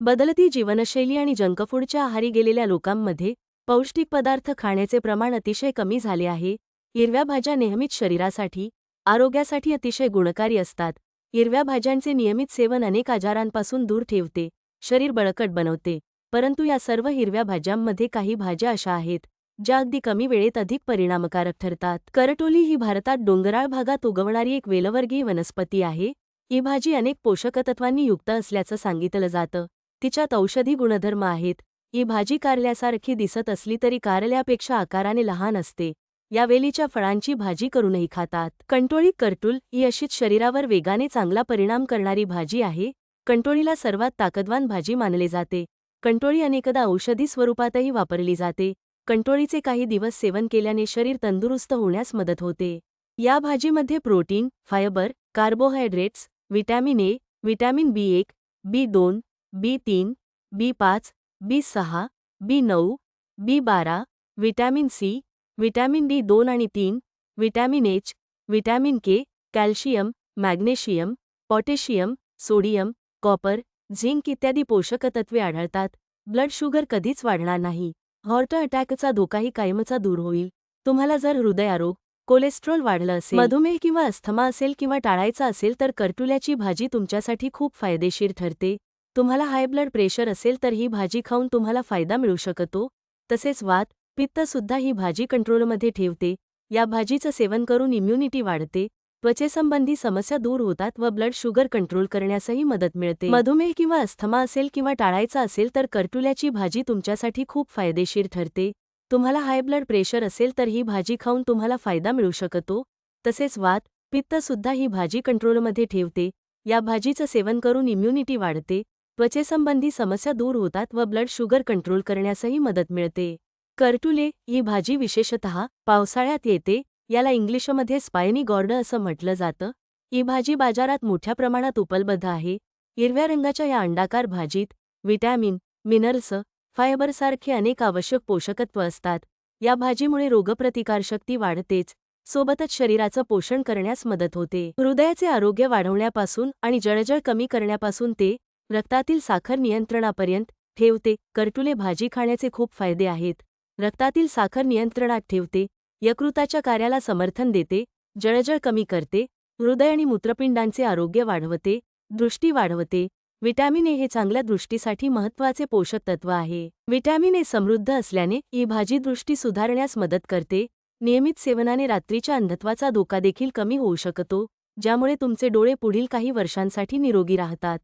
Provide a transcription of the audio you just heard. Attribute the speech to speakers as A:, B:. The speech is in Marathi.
A: बदलती जीवनशैली आणि जंकफूडच्या आहारी गेलेल्या लोकांमध्ये पौष्टिक पदार्थ खाण्याचे प्रमाण अतिशय कमी झाले आहे. हिरव्या भाज्या नेहमीच शरीरासाठी आरोग्यासाठी अतिशय गुणकारी असतात. हिरव्या भाज्यांचे नियमित सेवन अनेक आजारांपासून दूर ठेवते शरीर बळकट बनवते. परंतु या सर्व हिरव्या भाज्यांमध्ये काही भाज्या अशा आहेत ज्या अगदी कमी वेळेत अधिक परिणामकारक ठरतात. करटोली ही भारतात डोंगराळ भागात उगवणारी एक वेलवर्गीय वनस्पती आहे. ही भाजी अनेक पोषकतत्वांनी युक्त असल्याचं सांगितलं जातं. तिच्यात औषधी गुणधर्म आहेत. ही भाजी कारल्यासारखी दिसत असली तरी कारल्यापेक्षा आकाराने लहान असते. या वेलीच्या फळांची भाजी करूनही खातात. कंटोळी कर्टुल ही अशीच शरीरावर वेगाने चांगला परिणाम करणारी भाजी आहे. कंटोळीला सर्वात ताकदवान भाजी मानले जाते. कंटोळी अनेकदा औषधी स्वरूपातही वापरली जाते. कंटोळीचे काही दिवस सेवन केल्याने शरीर तंदुरुस्त होण्यास मदत होते. या भाजीमध्ये protein fibre carbohydrates vitamin A vitamin B एक बी दोन बी तीन बी पाच बी सहा बी नऊ बी बारा व्हिटॅमिन सी व्हिटॅमिन डी दोन आणि तीन vitamin H vitamin K calcium magnesium potassium sodium copper zinc इत्यादी पोषक तत्वे आढळतात. ब्लड शुगर कधीच वाढणार नाही. हॉर्ट अटॅकचा धोकाही कायमचा दूर होईल. तुम्हाला जर हृदयारोग कोलेस्ट्रॉल वाढलं असेल मधुमेह किंवा अस्थमा असेल किंवा टाळायचा असेल तर करटुल्याची भाजी तुमच्यासाठी खूप फायदेशीर ठरते. तुम्हाला हाय ब्लड प्रेशर असेल तर ही भाजी खाऊन तुम्हाला फायदा मिळू शकतो. तसेच वात पित्तसुद्धा ही भाजी कंट्रोलमध्ये ठेवते. या भाजीचं सेवन करून इम्युनिटी वाढते. त्वचेसंबंधी समस्या दूर होतात व ब्लड शुगर कंट्रोल करण्यासही मदत मिळते. मधुमेह किंवा अस्थमा असेल किंवा टाळायचा असेल तर करटुल्याची भाजी तुमच्यासाठी खूप फायदेशीर ठरते. तुम्हाला हाय ब्लड प्रेशर असेल तर ही भाजी खाऊन तुम्हाला फायदा मिळू शकतो. तसेच वात पित्तसुद्धा ही भाजी कंट्रोलमध्ये ठेवते. या भाजीचं सेवन करून इम्युनिटी वाढते. त्वचेसंबंधी समस्या दूर होतात व ब्लड शुगर कंट्रोल करण्यासही मदत मिळते. करटुले ही भाजी विशेषतः पावसाळ्यात येते याला इंग्लिशमध्ये स्पायनी गॉर्ड असं म्हटलं जातं. ही भाजी बाजारात मोठ्या प्रमाणात उपलब्ध आहे. हिरव्या रंगाच्या या अंडाकार भाजीत विटॅमिन मिनरल्स फायबरसारखे अनेक आवश्यक पोषकत्व असतात. या भाजीमुळे रोगप्रतिकारशक्ती वाढतेच सोबतच शरीराचं पोषण करण्यास मदत होते. हृदयाचे आरोग्य वाढवण्यापासून आणि जळजळ कमी करण्यापासून ते रक्तातील साखर नियंत्रणापर्यंत ठेवते. करटुले भाजी खाण्याचे खूप फायदे आहेत. रक्तातील साखर नियंत्रणात ठेवते. यकृताच्या कार्याला समर्थन देते. जळजळ कमी करते. हृदय आणि मूत्रपिंडांचे आरोग्य वाढवते. दृष्टी वाढवते. व्हिटॅमिन ए हे चांगल्या दृष्टीसाठी महत्त्वाचे पोषक तत्व आहे. व्हिटॅमिन ए समृद्ध असल्याने ही भाजी दृष्टी सुधारण्यास मदत करते. नियमित सेवनाने रात्रीच्या अंधत्वाचा धोका देखील कमी होऊ शकतो ज्यामुळे तुमचे डोळे पुढील काही वर्षांसाठी निरोगी राहतात.